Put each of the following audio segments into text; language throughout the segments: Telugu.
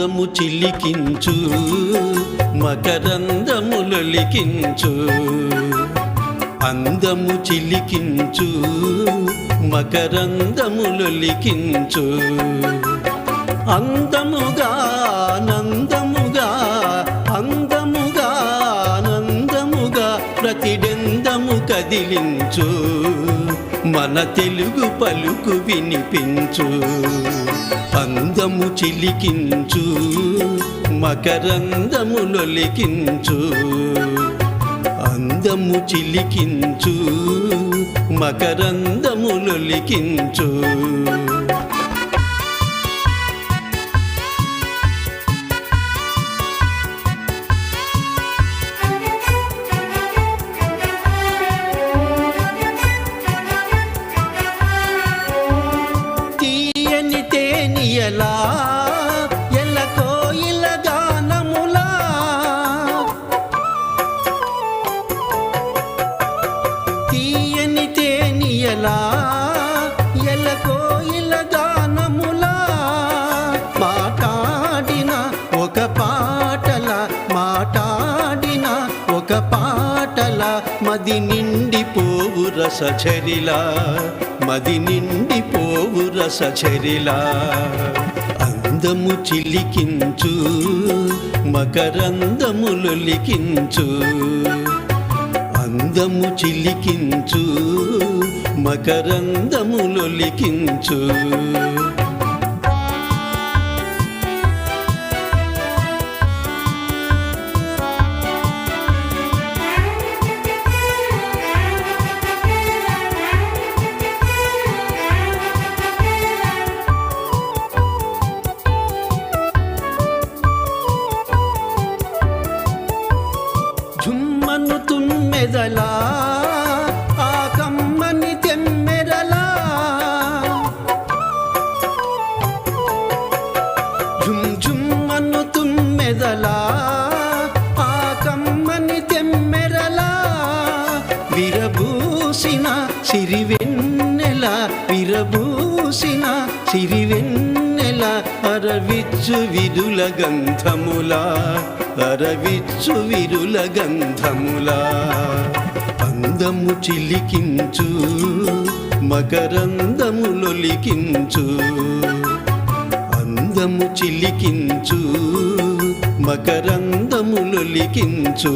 అందము చిలికించు మకరందములొలికించు. అందము చిలికించు మకరందములొలికించు. అందముగా ఆనందముగా అందముగా ఆనందముగా ప్రతిడెందము కదిలించు. మన తెలుగు పలుకు వినిపించు. అందము చిలికించు మకరందములొలికించు అందము చిలికించు మకరందములొలికించు తేనియలా ఎల్ల కోయిల గానములా. తీయని తేనియలా ఎల్ల కోయిల గానములా. మాటాడిన ఒక పాటల మాటాడిన ఒక పా రసచరిలా రసఝరిలా మది నిండిపోవు రసచరిలా. అందము చిలికించు మకరందములొలికించు అందము చిలికించు మకరందములొలికించు తుమ్మెదలా ఆ కమ్మని తెమ్మెరలా జుమ్ జుమ్మను తుమ్మెదలా ఆ కమ్మని తెమ్మెరలా విరబూసిన సిరివెన్నెల విరబూసిన సిరివెన్నెల అరవిచ్చు విరుల గంధములా అరవిచ్చు విరుల గంధములా. అందము చిలికించు మకరందములొలికించు అందము చిలికించు మకరందములొలికించు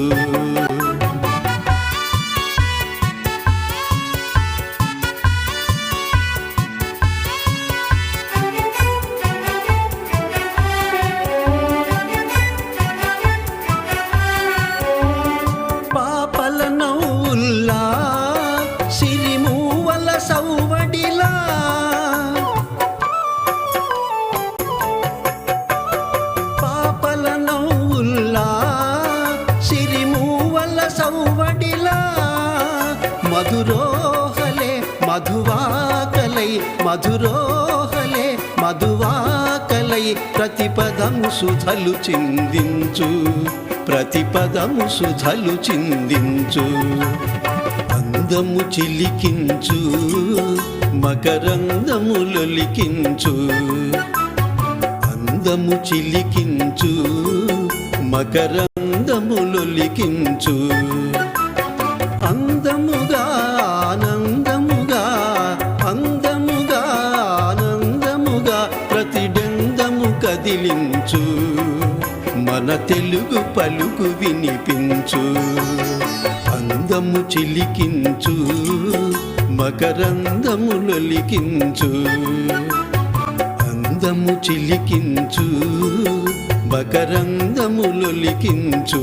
సౌవడిలా. మధురోహలే మధువాకలై మధురోహలే మధువాకలై ప్రతిపదము సుధలు చిందించు ప్రతిపదము సుధలు చిందించు. అందము చిలికించు మకరందములొలికించు అందము చిలికించు మకరందములొలికించు అందముగా ఆనందముగా అందముగా ఆనందముగా ప్రతిడందము కదిలించు. మన తెలుగు పలుకు వినిపించు. అందము చిలికించు మకరందములొలికించు అందము చిలికించు. మకరందములొలికించు